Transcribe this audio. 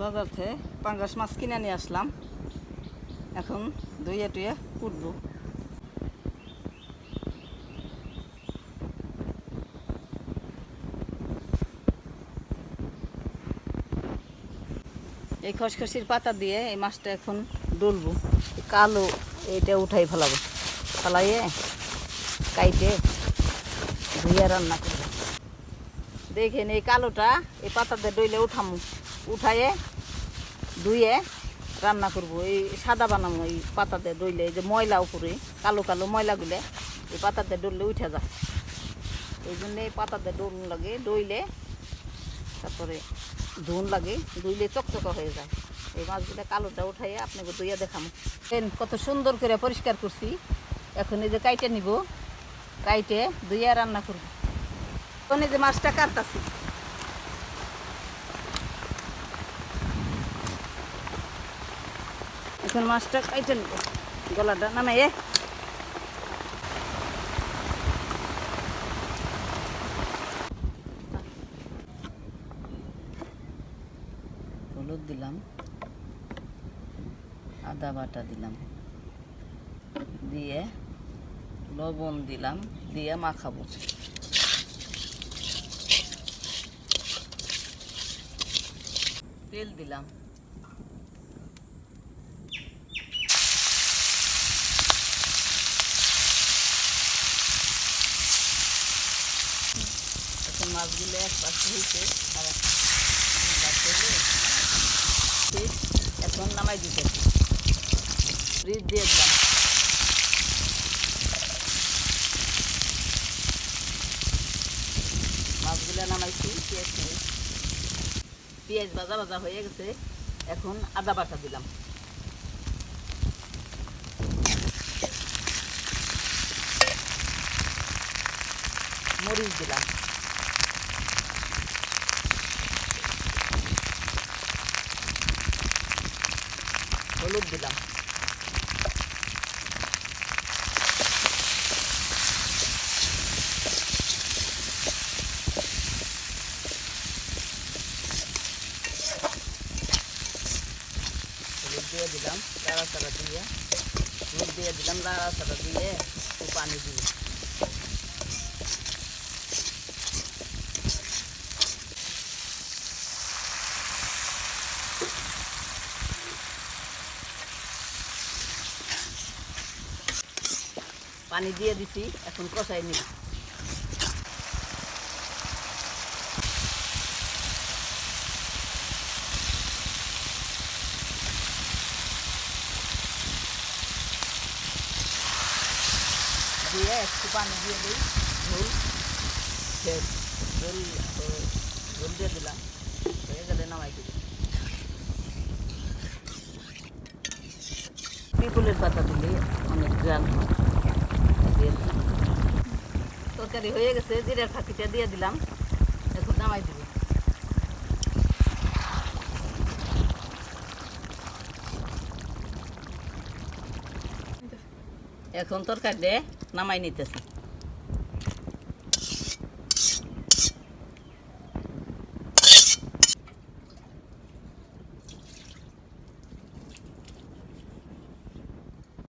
বাজার থেকে পাঙ্গাস মাছ কিনে নিয়ে আসলাম। এখন ধুয়ে টুয়ে কুটবো। এই খসখসির পাতা দিয়ে এই মাছটা এখন ডলবো কালো এইটা উঠাই ফেলাবো। ফেলাইয়ে কাইটে ধুয়ে রান্না করব। দেখেন এই কালোটা, এই পাতাতে ডইলে উঠামু। উঠাইয়ে ধুয়ে রান্না করব। এই সাদা বানাবো এই পাতাতে ডইলে, এই যে ময়লা উপরে, কালো কালো ময়লাগুলো, এই পাতাতে ডললে উঠে যায় এই জন্য এই পাতাতে ডোল লাগে, ডইলে তারপরে ধুন লাগে, ধুইলে চকচকা হয়ে যায়। এই মাছগুলো কালোটা উঠাইয়ে আপনাকে ধুইয়া দেখামো। কত সুন্দর করে পরিষ্কার করছি। এখন এই যে কাইটে নিব, কাইটে ধুইয়া রান্না করব। এই যে মাছটা কাটতাছি। এখন মাছটা কাইটে নিব। গলাটা নামে এ হলুদ দিলাম। আদা বাটা দিলাম। দিয়ে লবণ দিলাম। দিয়ে মাখাবো। তেল দিলাম। এখন মাছগুলো এক পাশে হয়েছে, আর এখন নামাই দিতে ফ্রিজ দিয়ে দিলাম। মাছগুলো নামাইছি, পেঁয়াজ পেঁয়াজ ভাজা ভাজা হয়ে গেছে এখন আদা বাটা দিলাম। মরিচ দিলাম। হলুদ দিলাম। দিয়ে দিলাম চাড়া দিয়ে। হলুদ দিয়ে দিলাম চাড়া দিয়ে একটু পানি দিয়ে। পানি দিয়ে দিছি, এখন কষাই নিই দিয়ে একটু পানি দিয়ে দিই ঝোল শেষ ঝোল ঝোল দিয়ে দিলাম হয়ে গেলে নামাই দিই পিপুলের পাতা দিলে অনেক গ্রাম। তরকারি হয়ে গেছে, জিরার ফাঁকিটা দিয়ে দিলাম, এখন নামাই দিব এখন তরকারি দিয়ে নামাই নিতেছে।